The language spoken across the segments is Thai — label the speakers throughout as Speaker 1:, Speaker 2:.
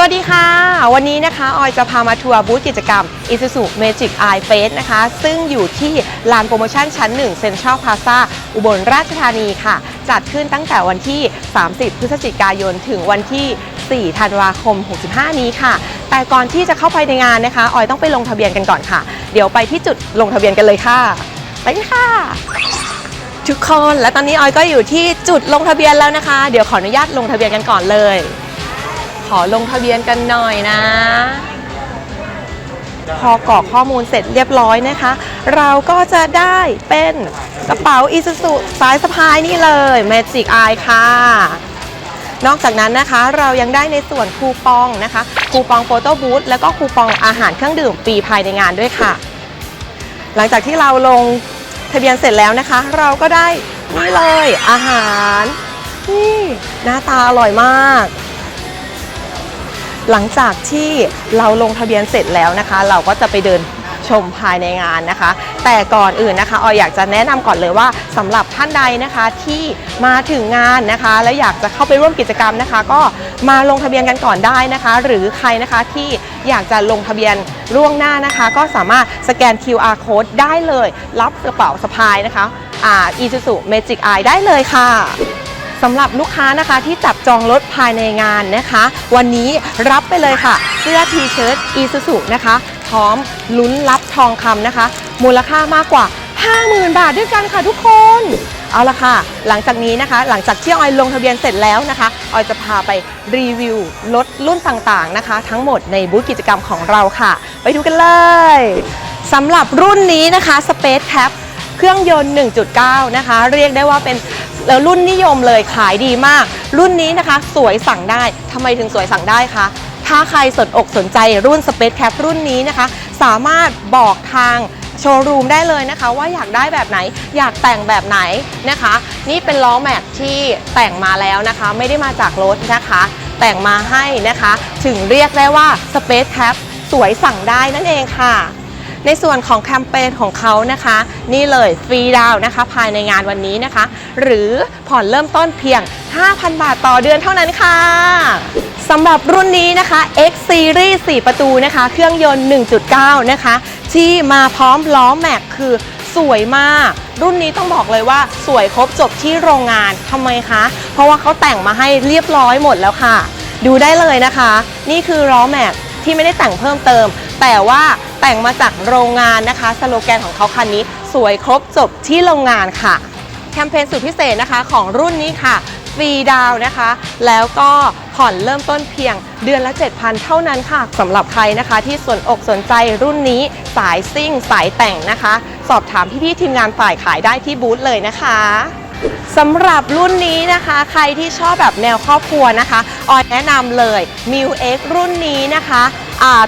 Speaker 1: สวัสดีค่ะ วันนี้นะคะ ออยจะพามาทัวร์บูธกิจกรรม Isuzu Magic Eye Fest นะคะ ซึ่งอยู่ที่ลานโปรโมชั่นชั้น1 Central Plaza อุบลราชธานีค่ะ จัดขึ้นตั้งแต่วันที่ 30 พฤศจิกายน ถึงวันที่ 4 ธันวาคม 65 นี้ค่ะ แต่ก่อนที่จะเข้าไปในงานนะคะ ออยต้องไปลงทะเบียนกันก่อนค่ะ เดี๋ยวไปที่จุดลงทะเบียนกันเลยค่ะ ไปเลยค่ะ ทุกคน และตอนนี้ออยก็อยู่ที่จุดลงทะเบียนแล้วนะคะ เดี๋ยวขออนุญาตลงทะเบียนกันก่อนเลย ขอลงทะเบียนกันหน่อยนะ พอกรอกข้อมูลเสร็จเรียบร้อยนะคะ เราก็จะได้เป็นกระเป๋าอีซูซูสายสะพายนี่เลย Magic Eye ค่ะนอกจากนั้นนะคะเรายังได้ในส่วนคูปองนะคะคูปองโฟโต้บูธแล้วก็คูปองอาหารเครื่องดื่มฟรีภายในงานด้วยค่ะ หลังจากที่เราลงทะเบียนเสร็จแล้วนะคะ เราก็ได้นี่เลยอาหารนี่หน้าตาอร่อยมาก หลังจากที่เราลงทะเบียนเสร็จแล้วนะคะ เราก็จะไปเดินชมภายในงานนะคะ แต่ก่อนอื่นนะคะออยอยากจะแนะนำก่อนเลยว่าสำหรับท่านใดนะคะที่มาถึงงานนะคะ และอยากจะเข้าไปร่วมกิจกรรมนะคะ ก็มาลงทะเบียนกันก่อนได้นะคะ หรือใครนะคะที่อยากจะลงทะเบียนล่วงหน้านะคะ ก็สามารถสแกน QR code ได้เลย รับกระเป๋าสะพายนะคะอ่า Isuzu Magic Eye ได้เลยค่ะ สำหรับลูกค้านะคะที่จับจองรถภายในงานนะคะ วันนี้รับไปเลยค่ะ เสื้อทีเชิ้ตอีซูซูนะคะ พร้อมลุ้นรับทองคำนะคะ มูลค่ามากกว่า 50,000 บาทด้วยกันค่ะทุกคนเอาละค่ะ หลังจากนี้นะคะ หลังจากที่ออยลงทะเบียนเสร็จแล้วนะคะ ออยจะพาไปรีวิวรถรุ่นต่างๆนะคะ ทั้งหมดในบูธกิจกรรมของเราค่ะ ไปดูกันเลยสำหรับรุ่นนี้นะคะ Space Cap เครื่องยนต์ 1.9 นะคะ เรียกได้ว่าเป็น แล้วรุ่นนิยมเลยขายดีมาก รุ่นนี้นะคะ สวยสั่งได้ทำไมถึงสวยสั่งได้คะถ้าใครสนอกสนใจรุ่น Space Cap รุ่นนี้นะคะ สามารถบอกทางโชว์รูมได้เลยนะคะว่าอยากได้แบบไหนอยากแต่งแบบไหนนะคะ นี่เป็นล้อแม็กที่แต่งมาแล้วนะคะ ไม่ได้มาจากรถนะคะ แต่งมาให้นะคะ ถึงเรียกได้ว่า Space Cap สวยสั่งได้นั่นเองค่ะ ในส่วนของแคมเปญของเขานะคะ นี่เลยฟรีดาวนะคะภายในงานวันนี้นะคะ หรือผ่อนเริ่มต้นเพียง 5,000 บาทต่อเดือนเท่านั้นค่ะสำหรับรุ่นนี้นะคะ X Series 4 ประตูนะคะ เครื่องยนต์ 1.9 นะคะ ที่มาพร้อมล้อแม็กคือสวยมาก รุ่นนี้ต้องบอกเลยว่าสวยครบจบที่โรงงานทำไมคะ เพราะว่าเขาแต่งมาให้เรียบร้อยหมดแล้วค่ะ ดูได้เลยนะคะ นี่คือล้อแม็กที่ไม่ได้แต่งเพิ่มเติม แต่ว่า แต่งมาจากโรงงานนะคะ สโลแกนของเขาคันนี้ สวยครบจบที่โรงงานค่ะ แคมเปญสุดพิเศษนะคะของรุ่นนี้ค่ะฟรีดาวนะคะ แล้วก็ผ่อนเริ่มต้นเพียงเดือนละ 7,000 เท่านั้นค่ะสำหรับใครนะคะ ที่สนอกสนใจรุ่นนี้สายซิ่ง สายแต่งนะคะ สอบถามพี่ๆทีมงานฝ่ายขายได้ที่บูธเลยนะคะสำหรับรุ่นนี้นะคะ ใครที่ชอบแบบแนวครอบครัวนะคะ ออยแนะนำเลย m i u X รุ่นนี้นะคะ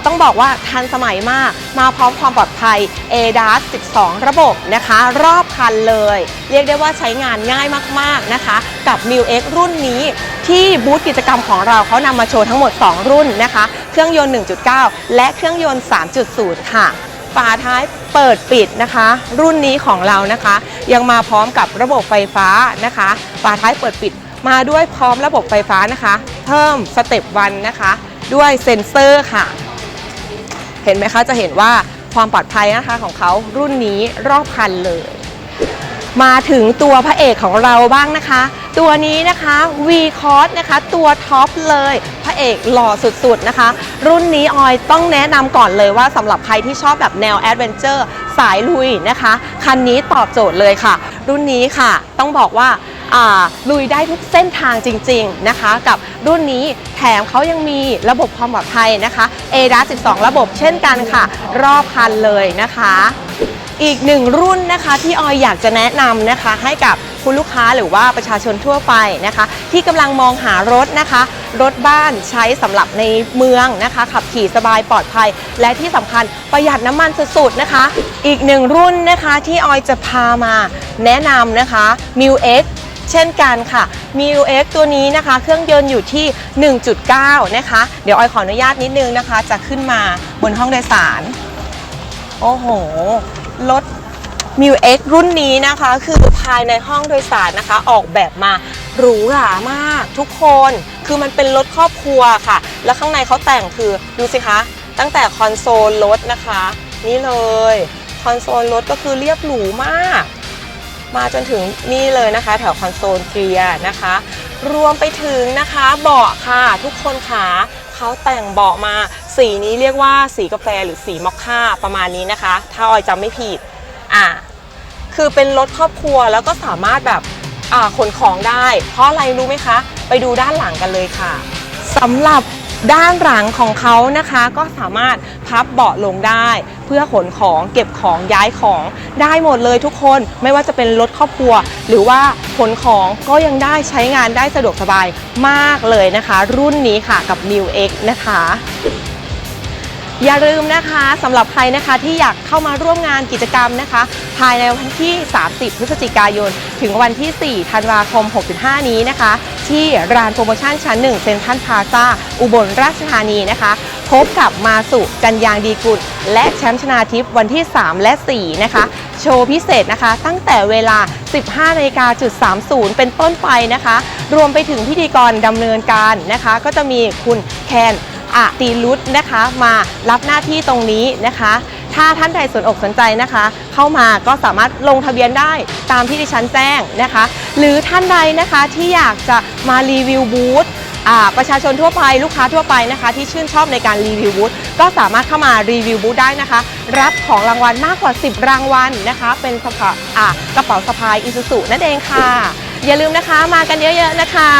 Speaker 1: ต้องบอกว่าทันสมัยมาก มาพร้อมความปลอดภัย ADAS 12 ระบบนะคะ รอบคันเลย เรียกได้ว่าใช้งานง่ายมากๆนะคะ กับ m i u X รุ่นนี้ที่บูธกิจกรรมของเราเขานำมาโชว์ทั้งหมด 2 รุ่นนะคะ เครื่องยนต์ 1.9 และเครื่องยนต์ 3.0 ค่ะฝาท้ายเปิดปิดนะคะ รุ่นนี้ของเรานะคะ ยังมาพร้อมกับระบบไฟฟ้านะคะฝาท้ายเปิดปิดมาด้วยพร้อมระบบไฟฟ้านะคะ เพิ่มสเต็ปวันนะคะ ด้วยเซ็นเซอร์ค่ะ เห็นไหมคะจะเห็นว่าความปลอดภัยนะคะของเขารุ่นนี้รอบคันเลย มาถึงตัวพระเอกของเราบ้างนะคะ ตัวนี้นะคะ V c o s นะคะ ตัวท็อปเลยพระเอกหล่อสุดๆนะคะ รุ่นนี้ออยต้องแนะนำก่อนเลยว่าสำหรับใครที่ชอบแบบแนวแอดเวนเจอร์สายลุยนะคะ คันนี้ตอบโจทย์เลยค่ะ รุ่นนี้ค่ะ ต้องบอกว่าอ่า ลุยได้ทุกเส้นทางจริงๆนะคะ กับรุ่นนี้แถมเขายังมีระบบความปลอดภัยนะคะ ADAS 12 ระบบเช่นกันค่ะ รอบคันเลยนะคะ อีกหนึ่งรุ่นนะคะที่ออยอยากจะแนะนำนะคะ ให้กับคุณลูกค้าหรือว่าประชาชนทั่วไปนะคะ ที่กำลังมองหารถนะคะ รถบ้านใช้สำหรับในเมืองนะคะ ขับขี่สบายปลอดภัย และที่สำคัญประหยัดน้ำมันสุดๆนะคะ อีกหนึ่งรุ่นนะคะที่ออยจะพามาแนะนำนะคะ m i u X เช่นกันค่ะ m i u X ตัวนี้นะคะ เครื่องยนต์อยู่ที่ 1.9 นะคะ เดี๋ยวออยขออนุญาตนิดนึงนะคะ จะขึ้นมาบนห้องโดยสาร โอ้โห รถ m ิว X รุ่นนี้นะคะ คือภายในห้องโดยสารนะคะ ออกแบบมาหรูหรามากทุกคน คือมันเป็นรถครอบครัวค่ะ แล้วข้างในเขาแต่งคือดูสิคะ ตั้งแต่คอนโซลรถนะคะ นี่เลย คอนโซลรถก็คือเรียบหรูมาก มาจนถึงนี่เลยนะคะ แถวคอนโซลเกียร์นะคะ รวมไปถึงนะคะเบาะค่ะทุกคนค่ะเขาแต่งเบาะมา สีนี้เรียกว่าสีกาแฟหรือสีมอคค่าประมาณนี้นะคะ ถ้าออยจำไม่ผิดอ่าคือเป็นรถครอบครัวแล้วก็สามารถแบบอ่าขนของได้ เพราะอะไรรู้ไหมคะ ไปดูด้านหลังกันเลยค่ะสำหรับ ด้านหลังของเขานะคะก็สามารถพับเบาะลงได้ เพื่อขนของเก็บของย้ายของได้หมดเลยทุกคนไม่ว่าจะเป็นรถครอบครัว หรือว่าขนของก็ยังได้ใช้งานได้สะดวกสบายมากเลยนะคะ รุ่นนี้ค่ะกับ New X นะคะ อย่าลืมนะคะสำหรับใครนะคะที่อยากเข้ามาร่วมงานกิจกรรมนะคะ ภายในวันที่ 30 พฤศจิกายน ถึงวันที่ 4 ธันวาคม 65 นี้นะคะ ที่ร้านโปรโมชั่นชั้น 1 เซ็นทรัลพาซ่าอุบลราชธานีนะคะ พบกับมาสุกัญญางดีกุลและแชมป์ชนาทิพย์วันที่ 3 และ 4 นะคะ โชว์พิเศษนะคะ ตั้งแต่เวลา 15นาฬิกาจุด30 เป็นต้นไปนะคะ รวมไปถึงพิธีกรดำเนินการนะคะ ก็จะมีคุณแคน อตีลุตนะคะ มารับหน้าที่ตรงนี้นะคะ ถ้าท่านใดสนอกสนใจนะคะ เข้ามาก็สามารถลงทะเบียนได้ตามที่ดิฉันแจ้งนะคะ หรือท่านใดนะคะที่อยากจะมารีวิวบูธประชาชนทั่วไปลูกค้าทั่วไปนะคะ ที่ชื่นชอบในการรีวิวบูธก็สามารถเข้ามารีวิวบูธได้นะคะ รับของรางวัลมากกว่า 10 รางวัลนะคะ เป็นสะพาอ่ากระเป๋าสะพายอิซูซุนั่นเองค่ะ อย่าลืมนะคะมากันเยอะๆนะคะ